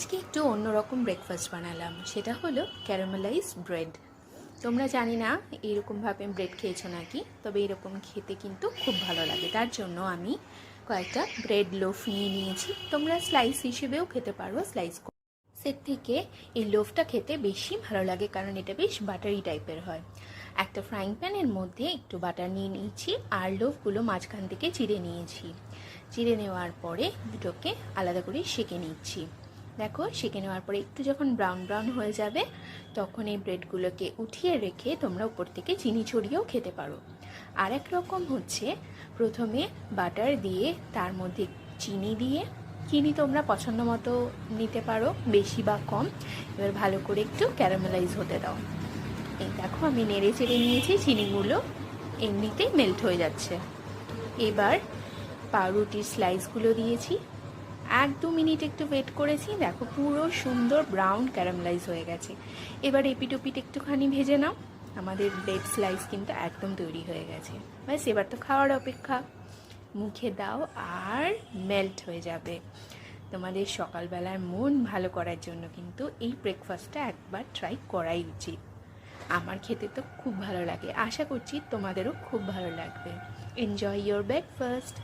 আজকে একটু অন্যরকম ব্রেকফাস্ট বানালাম। সেটা হলো ক্যারামেলাইজ ব্রেড তোমরা জানি না এরকমভাবে ব্রেড খেয়েছো নাকি, তবে এরকম খেতে কিন্তু খুব ভালো লাগে। তার জন্য আমি কয়েকটা ব্রেড লোফ নিয়ে নিয়েছি। তোমরা স্লাইস হিসেবেও খেতে পারো স্লাইস সের থেকে এই লোফটা খেতে বেশি ভালো লাগে, কারণ এটা বেশ বাটারি টাইপের হয়। একটা ফ্রাইং প্যানের মধ্যে একটু বাটার নিয়ে নিয়েছি, আর লোফগুলো মাঝখান থেকে চিড়ে নিয়েছি। চিড়ে নেওয়ার পরে দুটোকে আলাদা করে সেঁকে নিচ্ছি। দেখো, সেঁকে নেওয়ার পরে একটু যখন ব্রাউন ব্রাউন হয়ে যাবে, তখন এই ব্রেডগুলোকে উঠিয়ে রেখে তোমরা উপর থেকে চিনি ছড়িয়েও খেতে পারো। আর এক রকম হচ্ছে, প্রথমে বাটার দিয়ে তার মধ্যে চিনি দিয়ে, চিনি তোমরা পছন্দ মতো নিতে পারো, বেশি বা কম, এবার ভালো করে একটু ক্যারামেলাইজ হতে দাও। এই দেখো, আমি নেড়ে চেড়ে নিয়েছি, চিনিগুলো এমনিতেই মেল্ট হয়ে যাচ্ছে। এবার পাউরুটির স্লাইসগুলো দিয়েছি। এক দু মিনিট একটু ওয়েট করেছি, দেখো পুরো সুন্দর ব্রাউন ক্যারামেলাইজ হয়ে গেছে। এবার এপিট ওপিট একটুখানি ভেজে নাও। আমাদের ব্রেড স্লাইস কিন্তু একদম তৈরি হয়ে গেছে। ব্যাস, এবার তো খাওয়ার অপেক্ষা। মুখে দাও আর মেল্ট হয়ে যাবে। তোমাদের সকালবেলার মন ভালো করার জন্য কিন্তু এই ব্রেকফাস্টটা একবার ট্রাই করাই উচিত। আমার খেতে তো খুব ভালো লাগে। আশা করছি তোমাদেরও খুব ভালো লাগবে। Enjoy your breakfast